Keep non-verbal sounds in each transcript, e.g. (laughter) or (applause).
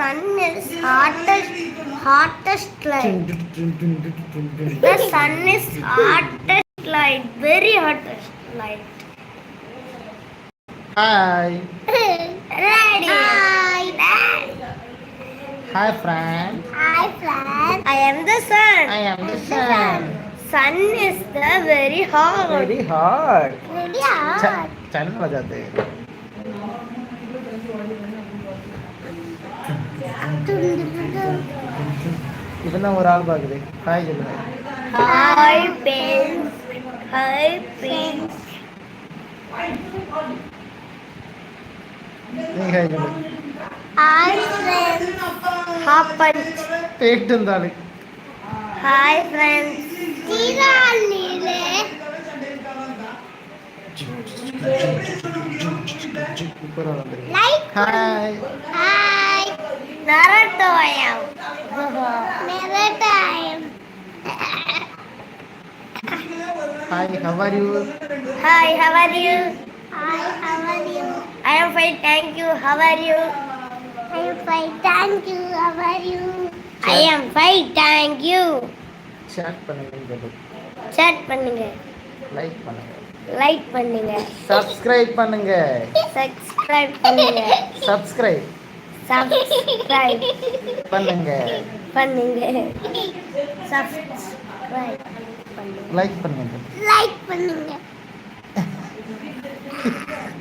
sun is hottest hottest light. The sun is hottest light, very hottest light. Hi. Ready. Hi. Hi friend. Hi friend. I am the sun. I am the sun. Sun is the very hot. Very hot. Very hot. चल मज़ा दे இப்பதான் ஒரு ஆள் பாக்குது hi சொல்லுங்க Hi, pins. Hi, pins. நீங்க hi சொல்லுங்க Hi, friends. Hop punch. Bat இருந்தாலும் Hi, friends. சீராளிலே இப்போ வந்துருங்க like hi hi நரட்டோயம் நரட்டோயம் (laughs) hi how are you hi how are you hi how are you i am fine thank you how are you i am fine thank you how are you i am fine thank you share பண்ணுங்க சொல்லு chat பண்ணுங்க like பண்ணுங்க like பண்ணுங்க subscribe பண்ணுங்க subscribe பண்ணுங்க subscribe subscribe. பண்ணுங்க. பண்ணுங்க. பண்ணுங்க லைக் பண்ணுங்க. லைக் பண்ணுங்க.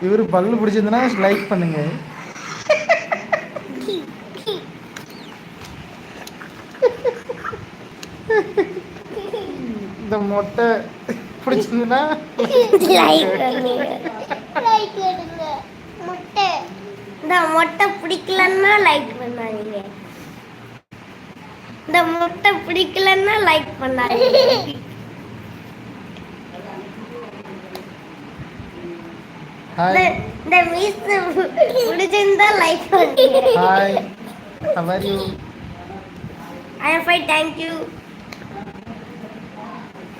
இவரு பல்லு பிடிச்சிருந்தனா லைக் பண்ணுங்க. இந்த மொட்டை பிடிச்சிருந்தனா லைக் பண்ணுங்க. லைக் முட்டை இந்த முட்டை பிடிக்கலன்னா லைக் பண்ணாதீங்க. இந்த முட்டை பிடிக்கலன்னா லைக் பண்ணாதீங்க. இந்த ஹாய் இந்த மீஸ் பிடிச்சிருந்தா லைக் பண்ணுங்க. Hi how are you I am fine thank you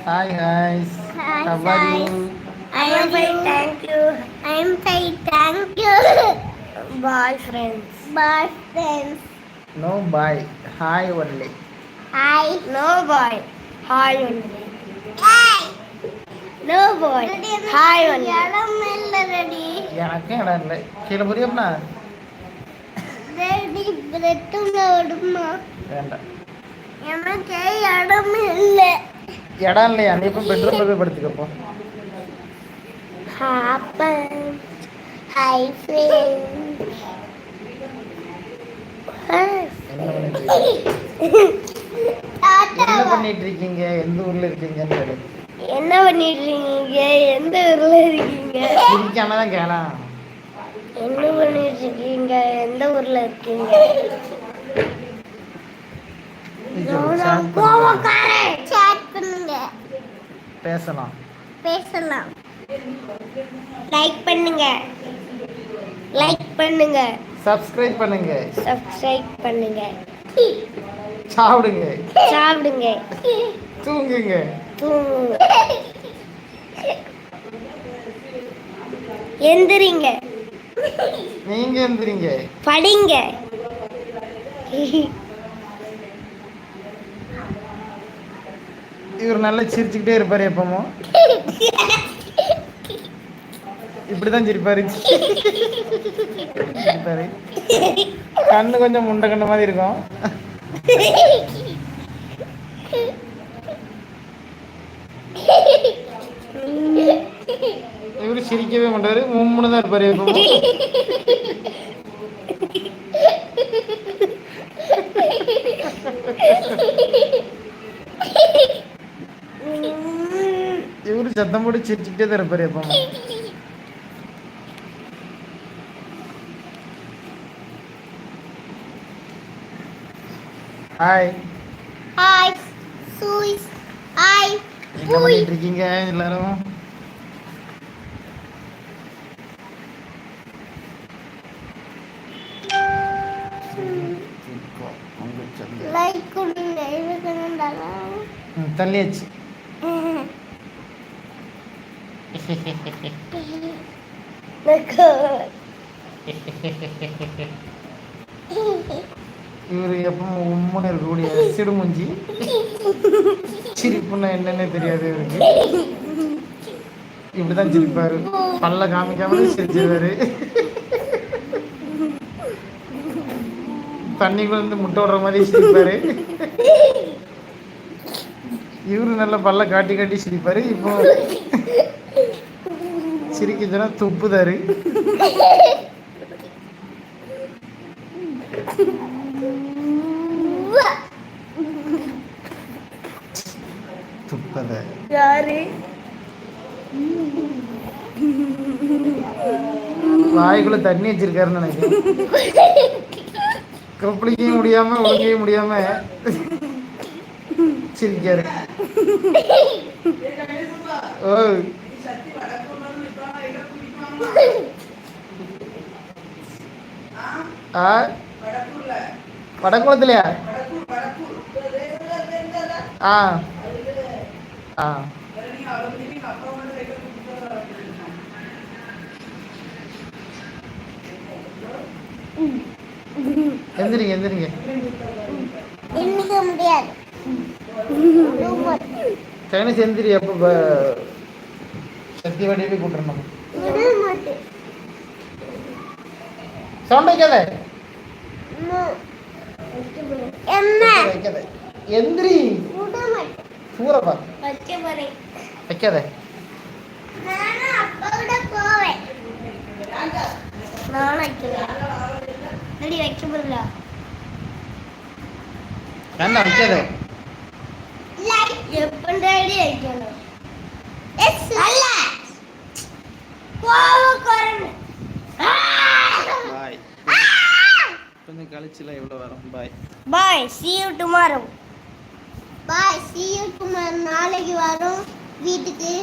hi hi Hi, how are you I am fine, thank you. I am fine, thank you. (laughs) Bye, friends. Bye, friends. No boy hi only Hi. No boy. Hi only. Hi. No boy. Hi only. இடம் இல்ல ready எனக்கும் இடம் இல்லை கீழே புரியும்னா ready பிரெட்டும் விடுமா வேண்டாம் எனக்கு இடம் இல்ல இடம் இல்லையா நீ இப்போ பெட்ரூம்ல போய் படுத்துக்கப்போ Happen. Friends. என்ன பண்ணிட்டு இருக்கீங்க? எந்த ஊர்ல இருக்கீங்கன்னு கேளு என்ன பண்ணிட்டு இருக்கீங்க எந்த ஊர்ல இருக்கீங்க? சிரிக்காம தான் கேளாம். என்ன பண்ணிட்டு இருக்கீங்க எந்த ஊர்ல இருக்கீங்க? பேசலாம். பேசலாம். லைக் பண்ணுங்க. லைக் பண்ணுங்க. சப்ஸ்கிரைப் பண்ணுங்க. சப்ஸ்கிரைப் பண்ணுங்க. சாப்பிடுங்க. சாப்பிடுங்க. தூங்குங்க. தூங்குங்க. எந்திரிங்க. நீங்க எந்திரிங்க. படிங்க. இவர் நல்லா சிரிச்சுக்கிட்டே இருப்பாரு எப்பவும். (laughs) இப்படிதான் சிரிப்பாரு. சிரிப்பாரு. கண்ணு கொஞ்சம் முண்டை கண்ட மாதிரி இருக்கும். இவரு சிரிக்கவே மாட்டாரு. மும்முன்னு தான் இருப்பாரு இவரு சத்தம் போட்டு சிரிச்சுக்கிட்டே தான் இருப்பாரு எப்பவும். ஹாய் ஹாய் சூய்ஸ் ஹாய் என்ன பண்ணிட்டு இருக்கீங்க எல்லாரும்? தள்ளியாச்சு. (laughs) (laughs) இவர் எப்பவும் உம்முன்னு இருக்கக்கூடிய சிடுமுஞ்சி. சிரிப்புன்னா என்னன்னே தெரியாது இவருக்கு. இப்படிதான் சிரிப்பாரு. பல்ல காமிக்காம சிரிச்சிருவாரு. தண்ணிக்குள்ள இருந்து முட்டை விடுற மாதிரி சிரிப்பாரு. இவரு நல்ல பல்ல காட்டி காட்டி சிரிப்பாரு. இப்போ சிரிக்குதுன்னா துப்புதாரு. துப்பத. யாரு? வாய்க்குள்ள தண்ணி வச்சிருக்காருன்னு நினைக்கிறேன். கப்பளிக்கையும் முடியாம ஒழுங்கையும் முடியாம சிரிக்காரு. ஓ. ஆ? வடக்குளத்துலையா ஆ. ஆ எந்திரிங்க எந்திரிங்க இன்னைக்கு முடியாது சைனஸ் எந்திரி அப்போ ப- சக்தி வடிவே கூட்டுறணும் சவுண்ட் வைக்காத என்ன வைக்காத எந்திரி സൂറ പറ വെക്കാതെ കണ്ട വെക്കാതെ കളിച്ചില്ല ഇവിടെ വരാം bye bye see you tomorrow bye C கழிச்சுல நாளைக்கு வரும். வீட்டுக்கு.